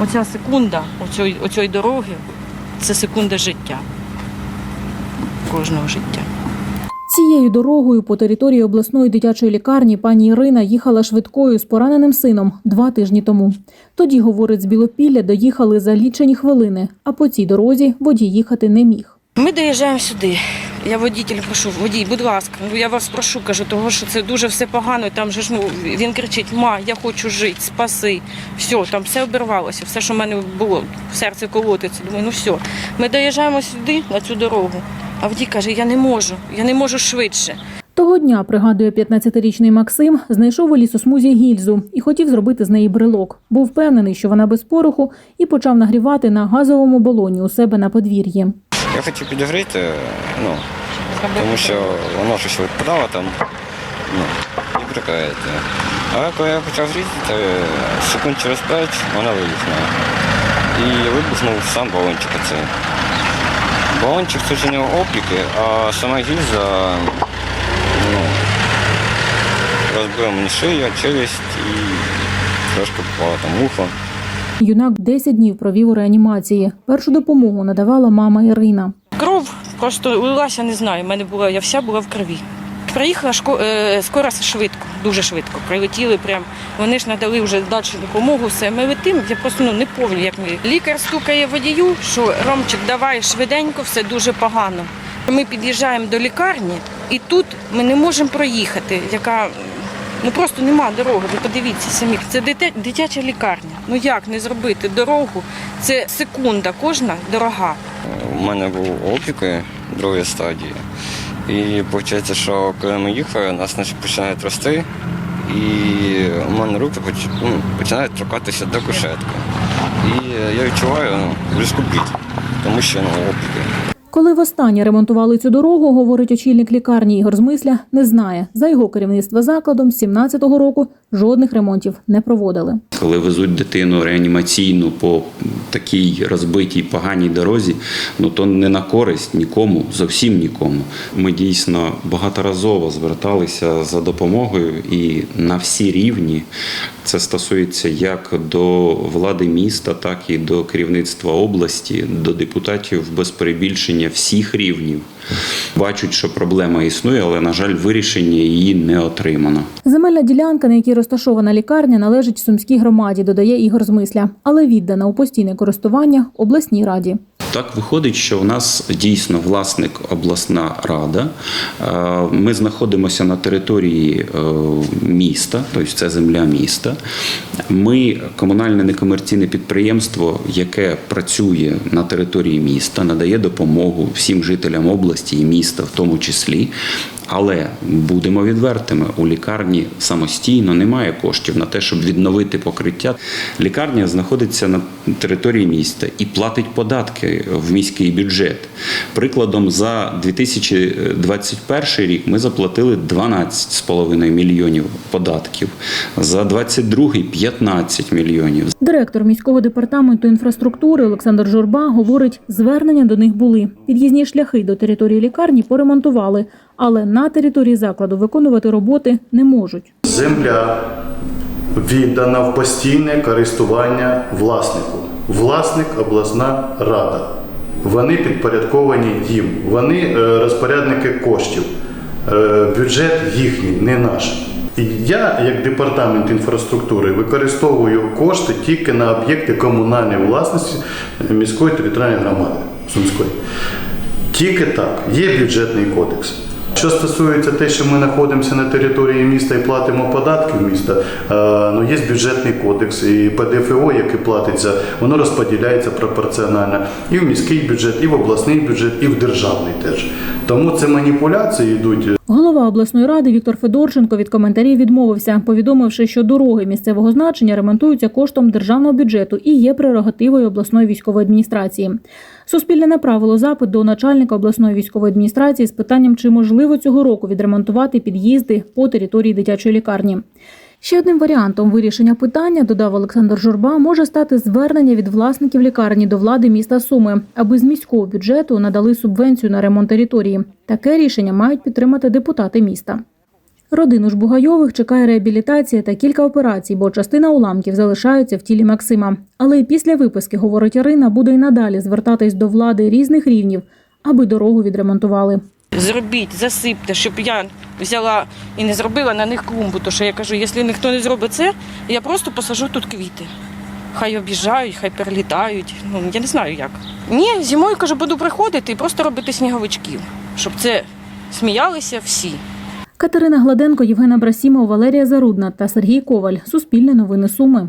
оця секунда оцьої, оцьої дороги це секунда життя. Кожного життя. Цією дорогою по території обласної дитячої лікарні пані Ірина їхала швидкою з пораненим сином два тижні тому. Тоді, говорить, з Білопілля доїхали за лічені хвилини, а по цій дорозі водій їхати не міг. Ми доїжджаємо сюди. Я водителя прошу, водій, будь ласка, ну я вас прошу, кажу, того що це дуже все погано. Там же ж ну він кричить: Ма, я хочу жити, спаси. Все, там все обірвалося, все, що в мене було, серце колотиться. Думаю, ну все. Ми доїжджаємо сюди, на цю дорогу. А водій каже, я не можу, я не можу швидше. Того дня, пригадує 15-річний Максим, знайшов у лісосмузі гільзу і хотів зробити з неї брелок. Був впевнений, що вона без пороху, і почав нагрівати на газовому балоні у себе на подвір'ї. Я хотів підігріти, ну, тому що воно щось відпадало там, ну, і прикаєте. А коли я почав гріти, то секунд через п'ять вона вибухнула. І вибухнув сам балончик оцей. Балончик нього опліки, а сама гільза ну, розбила мені шию, челюсть і трошки попала там ухо. Юнак 10 днів провів у реанімації. Першу допомогу надавала мама Ірина. Кров просто лилася, не знаю. У мене була, я вся була в крові. Приїхала шко, е, скоро швидко, дуже швидко. Прилетіли прям. Вони ж надали вже далі допомогу. Все. Ми летимо, я просто ну, не пам'ятаю, як ми. Лікар стукає водію, що Ромчик, давай швиденько, все дуже погано. Ми під'їжджаємо до лікарні, і тут ми не можемо проїхати, яка ну просто нема дороги. Ви подивіться самі. Це дитя, дитяча лікарня. Ну як не зробити дорогу? Це секунда, кожна дорога. У мене був опіки другої стадії. І виходить, що коли ми їхали, нас значить, починають рости, і у мене руки ну, починають торкатися до кушетки. І я відчуваю ну, близьку біль, тому що ну, опіки. Коли востаннє ремонтували цю дорогу, говорить очільник лікарні Ігор Змисля, не знає. За його керівництва закладом з 17-го року жодних ремонтів не проводили. Коли везуть дитину реанімаційну по такій розбитій поганій дорозі, ну то не на користь нікому, зовсім нікому. Ми дійсно багаторазово зверталися за допомогою і на всі рівні. Це стосується як до влади міста, так і до керівництва області, до депутатів без перебільшення всіх рівнів. Бачать, що проблема існує, але на жаль, вирішення її не отримано. Земельна ділянка, на якій розташована лікарня, належить Сумській громаді, додає Ігор Змисля, але віддана у постійне користування обласній раді. Так виходить, що у нас дійсно власник обласна рада. Е, Ми знаходимося на території е, міста, тобто це земля міста. Ми комунальне некомерційне підприємство, яке працює на території міста, надає допомогу всім жителям області і міста, в тому числі. Але будемо відвертими, у лікарні самостійно немає коштів на те, щоб відновити покриття. Лікарня знаходиться на території міста і платить податки в міський бюджет. Прикладом, за 2021 рік ми заплатили 12,5 мільйонів податків, за 2022 – 15 мільйонів. Директор міського департаменту інфраструктури Олександр Журба говорить, звернення до них були. Під'їзні шляхи до території лікарні поремонтували, але на території закладу виконувати роботи не можуть. Земля віддана в постійне користування власнику. Власник обласна рада. Вони підпорядковані їм. Вони е, розпорядники коштів. Е, Бюджет їхній, не наш. І я, як департамент інфраструктури, використовую кошти тільки на об'єкти комунальної власності міської територіальної громади Сумської. Тільки так, є бюджетний кодекс. Що стосується те, що ми знаходимося на території міста і платимо податки в міста, е, ну є бюджетний кодекс і ПДФО, яке платиться, воно розподіляється пропорціонально і в міський бюджет, і в обласний бюджет, і в державний теж. Тому це маніпуляції йдуть. Голова обласної ради Віктор Федорченко від коментарів відмовився, повідомивши, що дороги місцевого значення ремонтуються коштом державного бюджету і є прерогативою обласної військової адміністрації. Суспільне направило запит до начальника обласної військової адміністрації з питанням, чи можливо цього року відремонтувати під'їзди по території дитячої лікарні. Ще одним варіантом вирішення питання, додав Олександр Журба, може стати звернення від власників лікарні до влади міста Суми, аби з міського бюджету надали субвенцію на ремонт території. Таке рішення мають підтримати депутати міста. Родину ж Бугайових чекає реабілітація та кілька операцій, бо частина уламків залишаються в тілі Максима. Але і після виписки, говорить Ірина, буде й надалі звертатись до влади різних рівнів, аби дорогу відремонтували. Зробіть, засипте, щоб я взяла і не зробила на них клумбу. Тому що я кажу, якщо ніхто не зробить це, я просто посажу тут квіти. Хай обіжають, хай перелітають. Ну я не знаю як. Ні, зимою кажу, буду приходити і просто робити сніговичків, щоб це сміялися всі. Катерина Гладенко, Євгена Брасімов, Валерія Зарудна та Сергій Коваль. Суспільне новини Суми.